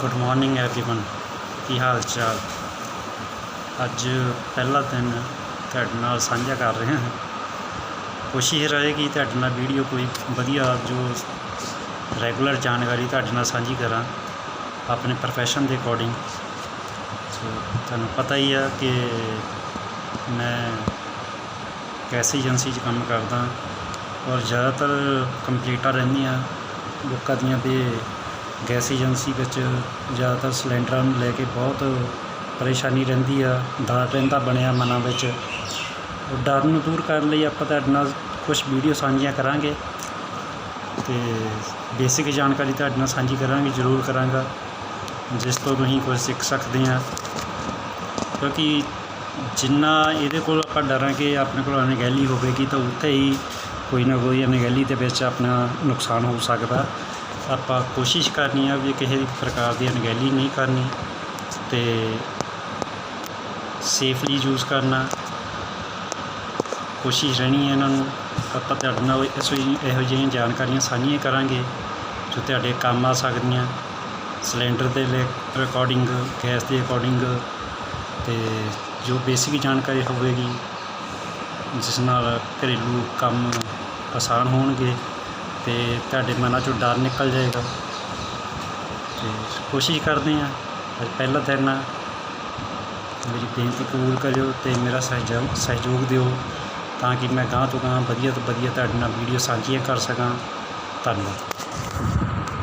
Good morning everyone ਕੀ ਹਾਲ ਚਾਲ ਅੱਜ ਪਹਿਲਾ ਦਿਨ ਤੁਹਾਡੇ ਨਾਲ ਸਾਂਝਾ ਕਰ ਰਹੇ ਹਾਂ ਕੋਸ਼ਿਸ਼ ਰਹੇਗੀ ਤੁਹਾਡੇ ਨਾਲ ਵੀਡੀਓ ਕੋਈ ਵਧੀਆ ਜੋ ਰੈਗੂਲਰ ਜਾਣਕਾਰੀ ਤੁਹਾਡੇ ਨਾਲ ਸਾਂਝੀ ਕਰਾਂ ਆਪਣੇ ਪ੍ਰੋਫੈਸ਼ਨ ਦੇ ਅਕੋਰਡਿੰਗ ਸੋ ਤੁਹਾਨੂੰ ਪਤਾ ਹੀ ਆ ਕਿ ਮੈਂ ਗੈਸ ਏਜੰਸੀ 'ਚ ਕੰਮ ਕਰਦਾ ਔਰ ਜ਼ਿਆਦਾਤਰ ਕੰਪਲੀਟਾਂ ਰਹਿੰਦੀਆਂ ਲੋਕਾਂ ਦੀਆਂ ਵੀ ਗੈਸ ਏਜੰਸੀ ਵਿੱਚ ਜ਼ਿਆਦਾਤਰ ਸਿਲੰਡਰਾਂ ਨੂੰ ਲੈ ਕੇ ਬਹੁਤ ਪਰੇਸ਼ਾਨੀ ਰਹਿੰਦੀ ਆ। ਡਰ ਰਹਿੰਦਾ ਬਣਿਆ ਮਨਾਂ ਵਿੱਚ। ਡਰ ਨੂੰ ਦੂਰ ਕਰਨ ਲਈ ਆਪਾਂ ਤੁਹਾਡੇ ਨਾਲ ਕੁਝ ਵੀਡੀਓ ਸਾਂਝੀਆਂ ਕਰਾਂਗੇ। ਤੇ ਬੇਸਿਕ ਜਾਣਕਾਰੀ ਤੁਹਾਡੇ ਨਾਲ ਸਾਂਝੀ ਕਰਾਂਗੇ, ਜ਼ਰੂਰ ਕਰਾਂਗਾ। ਜਿਸ ਤੋਂ ਤੁਸੀਂ ਕੁਝ ਸਿੱਖ ਸਕਦੇ ਆ। ਕਿਉਂਕਿ ਜਿੰਨਾ ਇਹਦੇ ਕੋਲ ਆਪਾਂ ਡਰਾਂਗੇ, ਆਪਣੇ ਕੋਲ ਅਣਗਹਿਲੀ ਹੋਵੇਗੀ ਤਾਂ ਉੱਥੇ ਹੀ ਕੋਈ ਨਾ ਕੋਈ ਅਣਗਹਿਲੀ ਦੇ ਵਿੱਚ ਆਪਣਾ ਨੁਕਸਾਨ ਹੋ ਸਕਦਾ। ਆਪਾਂ ਕੋਸ਼ਿਸ਼ ਕਰਨੀ ਆ ਵੀ ਕਿਸੇ ਪ੍ਰਕਾਰ ਦੀ ਅਣਗਹਿਲੀ ਨਹੀਂ ਕਰਨੀ ਤੇ ਸੇਫਲੀ ਯੂਜ਼ ਕਰਨਾ। ਕੋਸ਼ਿਸ਼ ਰਹਿਣੀ ਹੈ ਇਹਨਾਂ ਨੂੰ। ਆਪਾਂ ਤੁਹਾਡੇ ਨਾਲ ਇਸ ਇਹੋ ਜਿਹੀਆਂ ਜਾਣਕਾਰੀਆਂ ਸਾਂਝੀਆਂ ਕਰਾਂਗੇ ਜੋ ਤੁਹਾਡੇ ਕੰਮ ਆ ਸਕਦੀਆਂ। ਸਿਲੰਡਰ ਦੇ ਰਿਕਾਰਡਿੰਗ ਗੈਸ ਦੇ ਅਕੋਰਡਿੰਗ ਤੇ ਜੋ ਬੇਸਿਕ ਜਾਣਕਾਰੀ ਹੋਵੇਗੀ, ਜਿਸ ਨਾਲ ਘਰੇਲੂ ਕੰਮ ਆਸਾਨ ਹੋਣਗੇ। ਤੇ ਤੁਹਾਡੇ ਮਨਾਂ ਚੋਂ ਡਰ ਨਿਕਲ ਜਾਏਗਾ। ਤੇ ਕੋਸ਼ਿਸ਼ ਕਰਦੇ ਹਾਂ ਅੱਜ ਪਹਿਲਾ ਦਿਨ ਆ ਮੇਰੀ ਬੇਨਤੀ ਕਬੂਲ ਕਰਿਓ ਤੇ ਮੇਰਾ ਸਹਿਯੋਗ ਸਹਿਯੋਗ ਦਿਓ ਤਾਂ ਕਿ ਮੈਂ ਗਾਂ ਤੋਂ ਗਾਂ ਵਧੀਆ ਤੋਂ ਵਧੀਆ ਤੁਹਾਡੇ ਨਾਲ ਵੀਡੀਓ ਸਾਂਝੀਆਂ ਕਰ ਸਕਾਂ। ਧੰਨਵਾਦ।